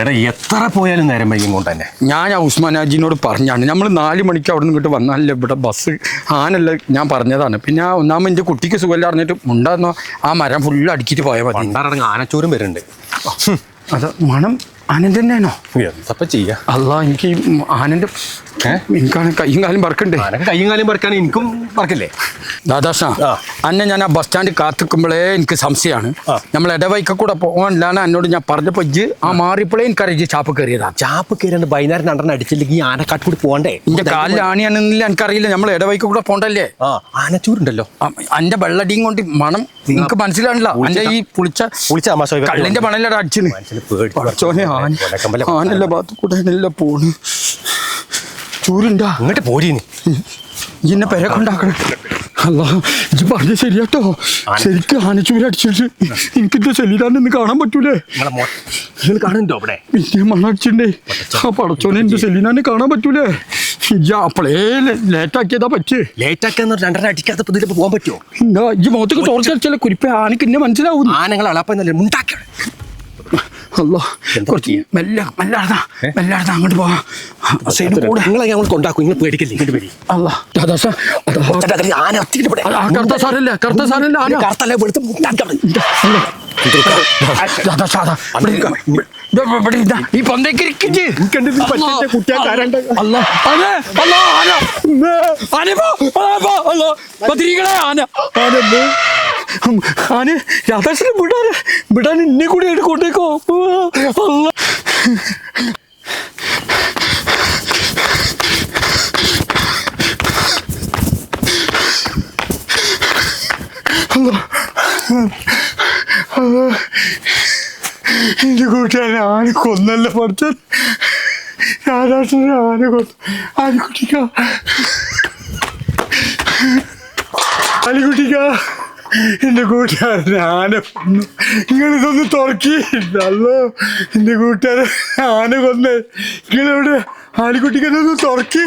എടാ എത്ര പോയാലും നേരം വൈകും കൊണ്ട് തന്നെ. ഞാൻ ആ ഉസ്മാൻ ഹാജിനോട് പറഞ്ഞാണ്. നമ്മൾ നാല് മണിക്ക് അവിടെ നിന്ന് ഇങ്ങോട്ട് വന്നാലല്ലേ ഇവിടെ ബസ് ആനല്ല ഞാൻ പറഞ്ഞതാണ്. പിന്നെ ആ ഒന്നാമത് എന്റെ കുട്ടിക്ക് സുഖമില്ല അറിഞ്ഞിട്ട് ഉണ്ടായിരുന്നോ ആ മരം ഫുള്ള് അടിച്ചിട്ട് പോയാൽ മതി. ആനച്ചോറും വരുന്നുണ്ട്. അത് മണം. ആനന്റെ തന്നെയാണോ എന്തപ്പ ചെയ്യാ? അല്ല എനിക്ക് ആനന്ദ എനിക്കാണ് കയ്യും കാലും പറക്കണ്ടേ? കയ്യും കാലും പറക്കാൻ എനിക്കും പറക്കില്ലേ? ദാദാഷ. അന്നെ ഞാൻ ആ ബസ് സ്റ്റാൻഡ് കാത്തിക്കുമ്പോഴേ എനിക്ക് സംശയമാണ് നമ്മൾ ഇടവൈക്ക കൂടെ പോകാനില്ലാണ് എന്നോട് ഞാൻ പറഞ്ഞപ്പോൾ ഇജ്ജ് ആ മാറിയപ്പോഴേ എനിക്കറിയാം ഇജ്ജ് ചാപ്പ് കയറിയതാ. ചാപ്പ് കയറാണ്ട് വൈകുന്നേരം രണ്ടെണ്ണം അടിച്ചില്ലെങ്കിൽ ഈ ആനക്കാട്ട് കൂടി പോകണ്ടേ? എന്റെ കാലിൽ ആണിയാണെന്നില്ല എനിക്കറിയില്ല. നമ്മൾ ഇടവൈക്ക കൂടെ പോണ്ടല്ലേ ആ ആനച്ചൂരുണ്ടല്ലോ അന്റെ വെള്ളടിയും കൊണ്ട് മണം നിങ്ങൾക്ക് മനസ്സിലാണല്ലോ അന്റെ ഈ പുളിച്ച പുളിച്ച കള്ളിന്റെ മണലട അടിച്ചിന്. പേടി ആനല്ല ഭാഗത്ത് കൂടെ പോണ്. ചൂരുണ്ടാ. ഇങ്ങോട്ട് പോരീന് ഇന്നെ പെര കൊണ്ടാക്കണം അല്ല ഇജ്ജ് പറഞ്ഞ ശരിയാട്ടോ. ശരിക്കും ആനച്ചൂര് അടിച്ചിട്ട് എനിക്കിന്റെ ശരീരാന്ന് കാണാൻ പറ്റൂലേ. കാണുന്നുണ്ടോ അവിടെ? പിന്നെ മണ്ണടിച്ചിണ്ടേ ആ പടച്ചോനെ എന്റെ സെലീനാനെ കാണാൻ പറ്റൂലേ. അപ്പളേ ലേറ്റാക്കിയതാ പറ്റേ അടിക്കാത്ത പോകാൻ പറ്റുമോ ഈ മുഖത്തേക്ക് തോർച്ചടിച്ചാലേ കുരിപ്പ. ആനക്ക് എന്നെ മനസ്സിലാവും ആനങ്ങളെ മുണ്ടാക്കിയാണ് അല്ല കുറച്ച്? മെല്ലെ മെല്ലാടതാ മെല്ലാടതാ അങ്ങോട്ട് പോവാ. സൈഡ് കൂടെ. നിങ്ങളെ ഞങ്ങൾ കൊണ്ടാക്കും നിങ്ങൾ പേടിക്കില്ല ഇങ്ങോട്ട് പേടി അല്ല ദാദാസ ആന കറുത്ത സാരല്ലേ കറുത്ത സാരല്ലേ ആന? കറുത്തല്ലേ വെളുത്ത്. ഈ പൊന്തേക്ക് ആന, ആന. ആന പോ, ആന പോ, അല്ലാ. പത്തിരികളെ ആന. ആന പോ. ഉം, ആന രാധാകൃഷ്ണനെ വിടാൻ വിടാൻ എന്നെ കൂടെ എടുക്കൊണ്ടേക്കോ അല്ല എന്റെ കൂട്ടുകാരൻ ആന എന്റെ കൂട്ടുകാരൻ ആന കൊന്നു. നിങ്ങളിതൊന്ന് തുറക്കിയില്ലല്ലോ എന്റെ കൂട്ടുകാരൻ ആന കൊന്ന് നിങ്ങളെവിടെ ആനക്കുട്ടിക്കൊന്ന് തുറക്കി.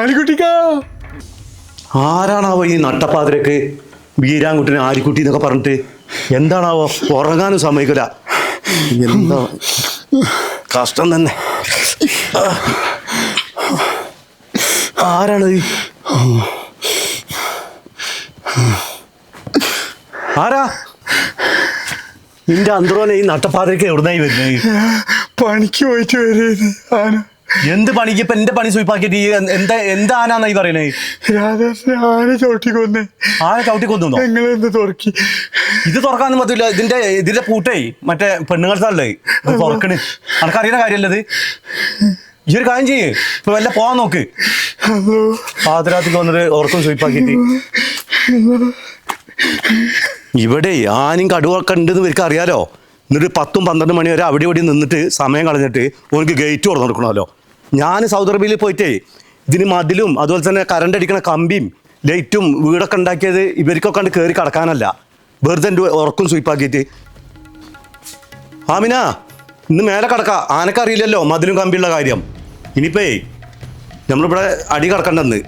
ആനക്കുട്ടിക്ക? ആരാണാവോ ഈ നട്ടപ്പാതിരക്ക് വീരാൻകുട്ടിനെ ആരിക്കുട്ടി എന്നൊക്കെ പറഞ്ഞിട്ട്? എന്താണാവോ? ഉറങ്ങാനും സമ്മതിക്കില്ല. എന്താ? കഷ്ടം തന്നെ. ആരാണ് ആരാ? നിന്റെ അന്തരോനെ ഈ നട്ടപ്പാതിരക്ക് എവിടുന്നായി വരുന്നത് പണിക്ക് പോയിട്ട് വരുന്നത് ആന. എന്ത് പണിക്ക്? ഇപ്പൊ എന്റെ പണി സൂപ്പാക്കിയിട്ട് ഈ എന്താ എന്താ ആനാന്നായി പറയണേ? രാധാകൃഷ്ണൻ ആന ചവിട്ടി കൊന്നേ ആന ചവിട്ടി കൊന്നു ഞങ്ങളെന്ത് തുറക്കി. ഇത് തുറക്കാന്ന് പറ്റില്ല ഇതിന്റെ ഇതിന്റെ പൂട്ടേ മറ്റേ പെണ്ണുങ്ങൾ സ്ഥലേ ഇത് തുറക്കണ്. അനക്കറിയുന്ന കാര്യമല്ലത് ഈ ഒരു കാര്യം ചെയ്യ്. ഇപ്പൊ വല്ല പോവാൻ നോക്ക്. അതോ പാതിരാത്രിക്ക് വന്നിട്ട് ഉറക്കം ഇവിടെ ഞാനും കടുവൊക്കെ ഉണ്ടെന്ന് ഇവർക്ക് അറിയാലോ. എന്നിട്ട് പത്തും പന്ത്രണ്ട് മണി വരെ അവിടെ ഇവിടെ നിന്നിട്ട് സമയം കളഞ്ഞിട്ട് ഓനിക്ക് ഗേറ്റ് തുറന്നു കൊടുക്കണമല്ലോ. ഞാൻ സൗദി അറേബ്യയിൽ പോയിട്ടേ ഇതിന് മതിലും അതുപോലെ തന്നെ കറണ്ട് അടിക്കണ കമ്പിയും ലൈറ്റും വീടൊക്കെ ഉണ്ടാക്കിയത് ഇവർക്കൊക്കെ കണ്ട് കയറി കിടക്കാനല്ല. വെറുതെ ഉറക്കം സ്വീപ്പാക്കിയിട്ട് ആമിന ഇന്ന് മേലെ കിടക്കാം. ആനക്കറിയില്ലല്ലോ മതിലും കമ്പിയുള്ള കാര്യം. ഇനിയിപ്പേ നമ്മളിവിടെ അടി കിടക്കണ്ടെന്ന്.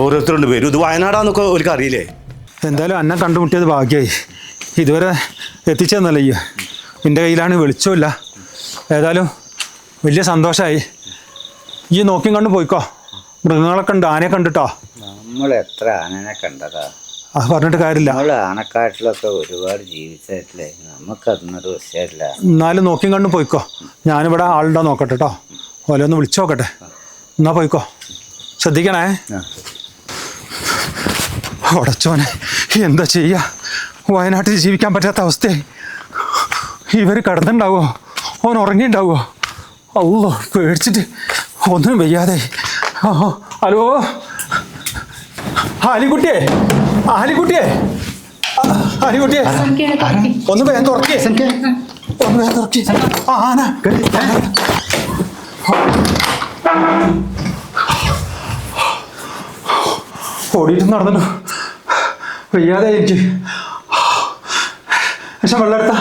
ഓരോരുത്തരുണ്ട് വരും ഇത് വയനാടാന്നൊക്കെ അവർക്ക് അറിയില്ലേ? എന്തായാലും അന്നെ കണ്ടുമുട്ടിയത് ഭാഗ്യമായി ഇതുവരെ എത്തിച്ചതെന്നല്ല ഈ എന്റെ കയ്യിലാണ് വെളിച്ചമില്ല ഏതായാലും വലിയ സന്തോഷമായി ഈ നോക്കിയും കണ്ട് പോയിക്കോ. മൃഗങ്ങളെ കണ്ട് ആനയെ കണ്ടിട്ടോ? നമ്മൾ എത്ര ആനനെ കണ്ടതാ? അത് പറഞ്ഞിട്ട് കാര്യമില്ല. നമ്മൾ ആനക്കാട്ടിലൊക്കെ ഒരുപാട് ജീവിച്ചിട്ടില്ലേ? നമുക്കതൊന്നൊരു വിഷയമില്ല. എന്നാലും നോക്കിയും കണ്ടും പോയിക്കോ. ഞാനിവിടെ ആളുണ്ടോ നോക്കട്ടെ കേട്ടോ ഓലെ ഒന്ന് വിളിച്ചു നോക്കട്ടെ എന്നാ പോയിക്കോ. ശ്രദ്ധിക്കണേ. ഉടച്ചോനെ എന്താ ചെയ്യാ? വയനാട്ടിൽ ജീവിക്കാൻ പറ്റാത്ത അവസ്ഥയായി. ഇവർ കിടന്നുണ്ടാവോ? ഓൻ ഉറങ്ങിണ്ടാവോ? അല്ലോ പേടിച്ചിട്ട് ഒന്നും വയ്യാതെ. ഹലോ? ആലിക്കുട്ടിയെ ആലിക്കുട്ടിയെ. ആലിക്കുട്ടിയെ. ഒന്ന് വേഗം തുറക്കേ. ഒന്ന് വേഗം തുറക്കേ. ആന. ഓടിയിട്ട് നടന്നു വയ്യാതെ എനിക്ക് പക്ഷെ വെള്ളം എടുത്താ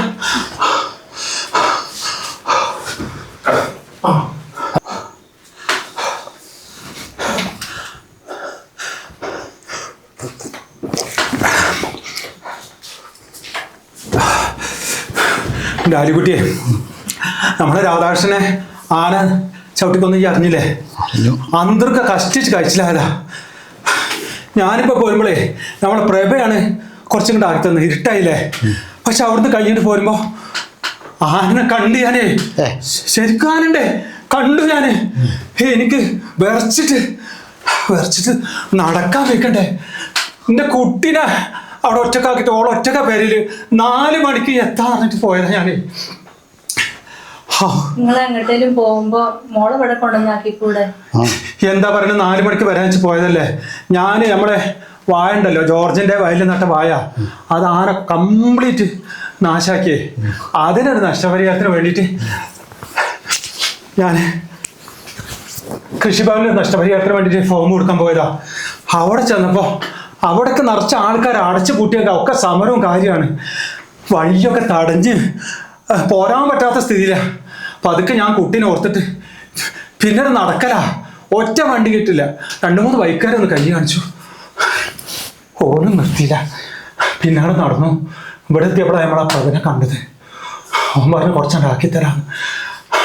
ഡാലിക്കുട്ടിയെ നമ്മളെ രാധാകൃഷ്ണനെ ആന ചവിട്ടിക്കൊന്നും ഈ അറിഞ്ഞില്ലേ? അന്തർക്ക് കഷ്ടിച്ച് കഴിച്ചില്ല ഞാനിപ്പോൾ പോരുമ്പോഴേ നമ്മളെ പ്രഭയാണ് കുറച്ചും കൂടെ ആക്കി തന്നത് ഇരുട്ടായില്ലേ? പക്ഷെ അവിടുന്ന് കഴിഞ്ഞിട്ട് പോരുമ്പോൾ ആനെ കണ്ടു ഞാനേ. ശരിക്കും ആനണ്ടേ? കണ്ടു ഞാൻ. എനിക്ക് വിറച്ചിട്ട് വിറച്ചിട്ട് നടക്കാൻ വെക്കണ്ടേ? എന്റെ കുട്ടീനെ അവിടെ ഒറ്റക്കാക്കിയിട്ട് ഓളൊറ്റക്ക പേരിൽ പേരിൽ നാല് മണിക്ക് എത്താന്നിട്ട് പോയതാ ഞാനേ. നിങ്ങൾ എങ്ങോട്ടേലും പോകുമ്പോ മോളെ ഇവിടെ കൊണ്ടുവന്നാക്കിക്കൂടെ? എന്താ പറയുന്നത് നാലു മണിക്ക് വരാൻ വെച്ച് പോയതല്ലേ? ഞാൻ നമ്മുടെ വായ ഉണ്ടല്ലോ ജോർജിന്റെ വയലിൽ നട്ട വായ. അത് ആന കംപ്ലീറ്റ് നാശാക്കിയേ. അതിനൊരു നഷ്ടപരിഹാരത്തിന് വേണ്ടിയിട്ട് ഞാൻ കൃഷിഭവനിൽ നഷ്ടപരിഹാരത്തിന് വേണ്ടിയിട്ട് ഫോം കൊടുക്കാൻ പോയതാ. അവിടെ ചെന്നപ്പോൾ അവിടൊക്കെ നിറച്ച ആൾക്കാർ അടച്ചു പൂട്ടിയൊക്കെ. ഒക്കെ സമരവും കാര്യമാണ്. വഴിയൊക്കെ തടഞ്ഞ് പോരാൻ പറ്റാത്ത സ്ഥിതിയിലാണ് പതുക്കെ ഞാൻ കുട്ടീനെ ഓർത്തിട്ട് പിന്നെ നടക്കലാ? ഒറ്റ വണ്ടി കിട്ടില്ല. രണ്ടു മൂന്ന് ബൈക്കാരൊന്ന് കൈ കാണിച്ചു. ഓനും നിർത്തിയില്ല. പിന്നാലെ നടന്നു. ഇവിടെ എത്തിയപ്പോഴാണ് നമ്മൾ ആ പതിനെ കണ്ടത്. അവൻ പറഞ്ഞു കുറച്ചുണ്ടാക്കി തരാം.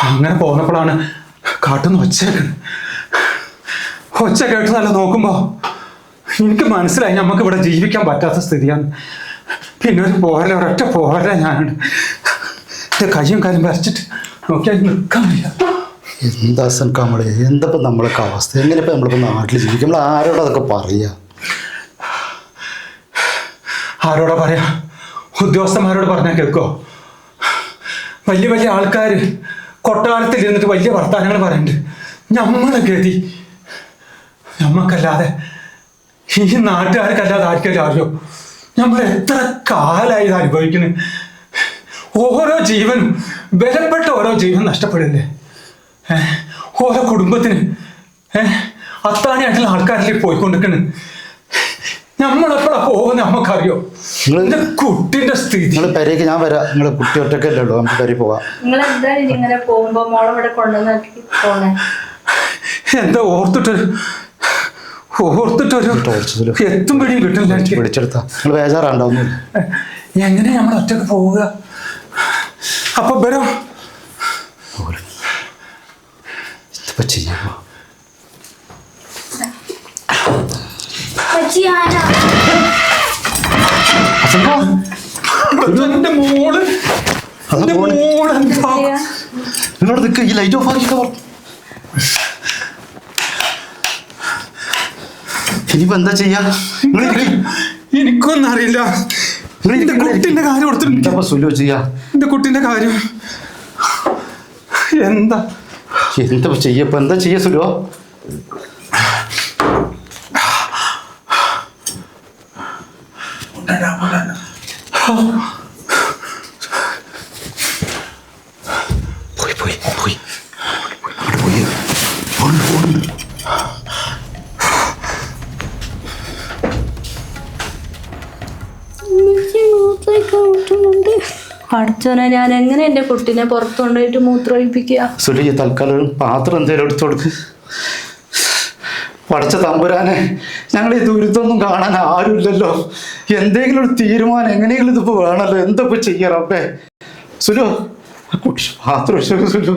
അങ്ങനെ പോന്നപ്പോഴാണ് കാട്ടുന്ന ഒച്ച കേൾക്കുന്നത് ഒച്ച കേട്ടതല്ല നോക്കുമ്പോ എനിക്ക് മനസ്സിലായി നമുക്ക് ഇവിടെ ജീവിക്കാൻ പറ്റാത്ത സ്ഥിതിയാണ്. പിന്നെ ഒരു പോരല ഒരൊറ്റ പോരല ഞാനുണ്ട് കയ്യും കാലും വരച്ചിട്ട് നോക്കിയാൽ നിൽക്കാൻ വയ്യ എന്താ എന്താ നമ്മളൊക്കെ അവസ്ഥ? എങ്ങനെ ഇപ്പം നമ്മളിപ്പോൾ നാട്ടിൽ ജീവിക്കും? നമ്മൾ ആരോട് അതൊക്കെ പറയാ? ആരോടാ പറയാ? ഉദ്യോഗസ്ഥന്മാരോട് പറഞ്ഞാൽ കേൾക്കോ? വലിയ വലിയ ആൾക്കാർ കൊട്ടാരത്തിൽ ഇരുന്നിട്ട് വലിയ വർത്തമാനങ്ങൾ പറയുന്നുണ്ട് ഞമ്മളെ ഗതി. ഞമ്മക്കല്ലാതെ ഈ നാട്ടുകാർക്കല്ലാതെ ആർക്കെങ്കിലും അറിയോ നമ്മൾ എത്ര കാലമായി ഇത് അനുഭവിക്കുന്നു ഓരോ ജീവനും ബലപ്പെട്ട ഓരോ ജീവൻ നഷ്ടപ്പെടില്ലേ? ഓരോ കുടുംബത്തിന് ഏഹ് അത്താണിയായിട്ടുള്ള ആൾക്കാരിലേക്ക് പോയിക്കൊണ്ടിരിക്കണ്? നമ്മളെപ്പോഴാ പോകുന്ന നമുക്കറിയോ? നിങ്ങൾ എന്റെ കുട്ടിന്റെ സ്ഥിതി. നിങ്ങൾ പെരേക്ക് ഞാൻ വരാം. നിങ്ങൾ കുട്ടി ഒറ്റക്കല്ലേ ഉള്ളൂ. നമുക്ക് പെരയിൽ പോവാം. നിങ്ങൾ എന്താണ് ഇനി ഇങ്ങനെ പോകുമ്പോ കൊണ്ടുവന്നാക്കി പോണേ. എന്താ ഓർത്തിട്ടൊരു ഓർത്തിട്ടൊരു എത്തും പിടിയും കിട്ടില്ല. പിടിച്ചെടുത്താ നിങ്ങൾ ബേജാറുണ്ടാവുന്നില്ല എങ്ങനെ നമ്മൾ ഒറ്റയ്ക്ക് പോവുക? അപ്പൊ ചെയ്യാമോ എന്താ? നിങ്ങളോട് ഈ ലൈറ്റ് ഓഫ് പറഞ്ഞു ഇനിയിപ്പോൾ എന്താ ചെയ്യാ? എനിക്കൊന്നും അറിയില്ല. കുട്ടിന്റെ കാര്യം കൊടുത്തിട്ടുണ്ട് സുലോ ചെയ്യാ? എന്റെ കുട്ടിന്റെ കാര്യം. എന്താ? എന്താ ചെയ്യപ്പോ എന്താ ചെയ്യ സുലോ? പോയി പഠിച്ചോനെ ഞാൻ എങ്ങനെ എന്റെ കുട്ടീനെ പുറത്തു കൊണ്ടുപോയിട്ട് മൂത്രമൊഴിപ്പിക്കുക? സുലു തൽക്കാലം പാത്രം എന്തേലും എടുത്തു കൊടുക്ക്. പടച്ച തമ്പുരാനെ ഞങ്ങൾ ഈ ദുരിതമൊന്നും കാണാൻ ആരുമില്ലല്ലോ. എന്തെങ്കിലും ഒരു തീരുമാനം എങ്ങനെയെങ്കിലും ഇതിപ്പോ വേണമല്ലോ. എന്തൊക്കെ ചെയ്യാറപ്പേ സുലു കുട്ടി പാത്രം സുലു.